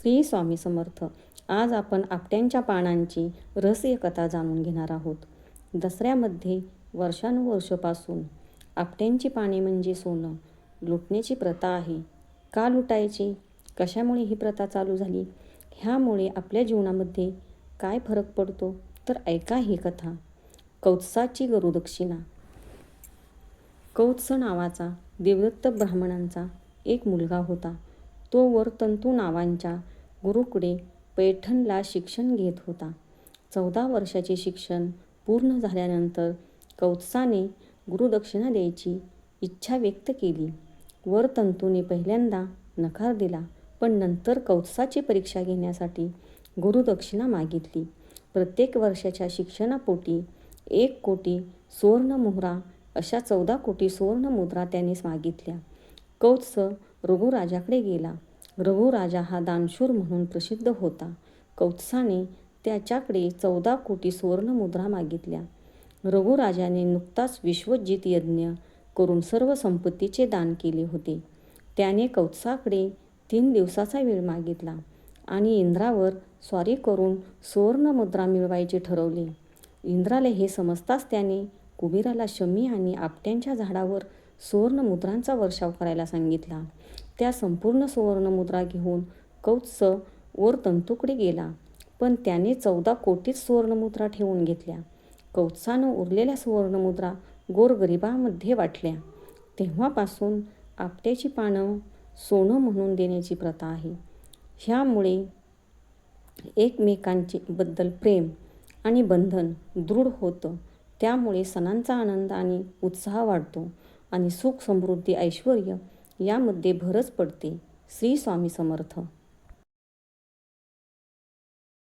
श्री स्वामी समर्थ. आज आपण आपट्यांच्या पानांची रहस्य कथा जाणून घेणार आहोत. दसऱ्यामध्ये वर्षानुवर्षापासून आपट्यांची पाने म्हणजे सोनं. लुटण्याची प्रथा आहे. का लुटायची? कशामुळे ही प्रथा चालू झाली? ह्यामुळे आपल्या जीवनामध्ये काय फरक पडतो? तर ऐका ही कथा. कौत्साची गुरुदक्षिणा कौत्स नावाचा देवदत्त ब्राह्मणांचा एक मुलगा होता. तो वरतंतू नावांच्या गुरुकडे पैठणला शिक्षण घेत होता. चौदा वर्षाचे शिक्षण पूर्ण झाल्यानंतर कौत्साने गुरुदक्षिणा द्यायची इच्छा व्यक्त केली. वरतंतूने पहिल्यांदा नकार दिला पण नंतर कौत्साची परीक्षा घेण्यासाठी गुरुदक्षिणा मागितली. प्रत्येक वर्षाच्या शिक्षणापोटी एक कोटी सुवर्णमुहरा अशा चौदा कोटी सुवर्णमुद्रा त्याने मागितल्या. कौत्स रघुराजाकडे गेला. रघुराजा हा दानशूर म्हणून प्रसिद्ध होता. कौत्साने त्याच्याकडे चौदा कोटी सुवर्णमुद्रा मागितल्या. रघुराजाने नुकताच विश्वजित यज्ञ करून सर्व संपत्तीचे दान केले होते. त्याने कौत्साकडे तीन दिवसाचा वेळ मागितला आणि इंद्रावर स्वारी करून सुवर्णमुद्रा मिळवायचे ठरवले. इंद्राला हे समजताच त्याने कुबेराला शमी आणि आपट्यांच्या झाडावर सुवर्णमुद्रांचा वर्षाव करायला सांगितला. त्या संपूर्ण सुवर्णमुद्रा घेऊन कौत्स वर तंतूकडे गेला पण त्याने चौदा कोटीच सुवर्णमुद्रा ठेवून घेतल्या. कौत्सानं उरलेल्या सुवर्णमुद्रा गोरगरिबामध्ये वाटल्या. तेव्हापासून आपट्याची पानं सोनं म्हणून देण्याची प्रथा आहे. ह्यामुळे एकमेकांचे बद्दल प्रेम आणि बंधन दृढ होतं. त्यामुळे सणांचा आनंद आणि उत्साह वाढतो आणि सुख समृद्धी ऐश्वर यामध्ये भरच पडते. श्री स्वामी समर्थ.